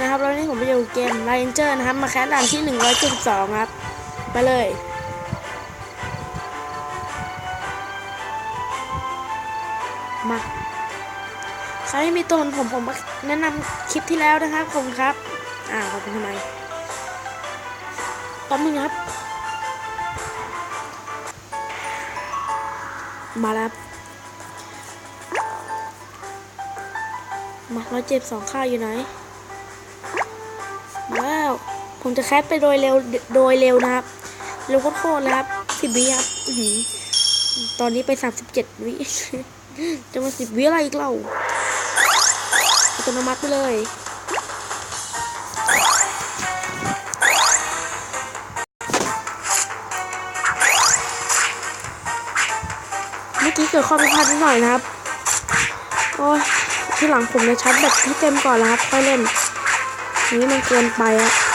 นะครับแล้วนี่ผมไปอยู่เกมไลเจอร์นะครับ มาแคสด่านที่172ครับ ไปเลยมาใครไม่มีตัวผมผมแนะนำคลิปที่แล้วนะครับผมครับ อ่าขอบคุณทำไมตอนนึงครับ มาแล้วครับมาร้อยเจ็บสองข้าวอยู่ไหน ผมจะแคสไปโดยเร็วโดยเร็วนะครับ เร็วโคตรๆเลยครับสิบวิครับอือหือตอนนี้ไปสามสิบเจ็ดวิจะมาสิบวิอะไรอีกเล่าอัตโนมัติไปเลยเมื่อกี้เกิดข้อผิดพลาดนิดหน่อยนะครับ โอ้ยที่หลังผมจะชาร์จแบตให้เต็มก่อนนะครับค่อยเล่น นี้มันเกินไปอะ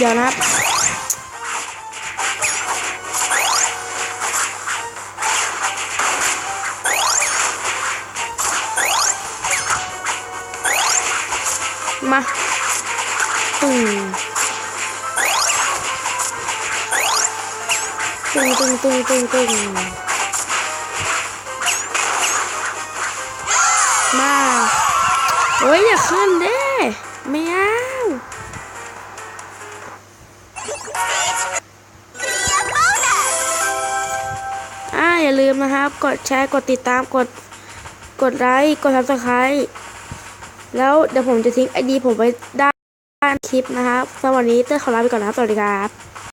เดี๋ยวนะครับมาตึงตึงตึงตึงตึงตึงมาเฮ้ยอย่าขึ้นเด้ไม่เอา อย่าลืมนะครับ กดแชร์กดติดตามกดกดไลค์กดซับสไครต์แล้วเดี๋ยวผมจะทิ้งไอดีผมไว้ด้านคลิปนะครับสำหรับวันนี้เต้ยขอลาไปก่อนนะครับสวัสดีครับ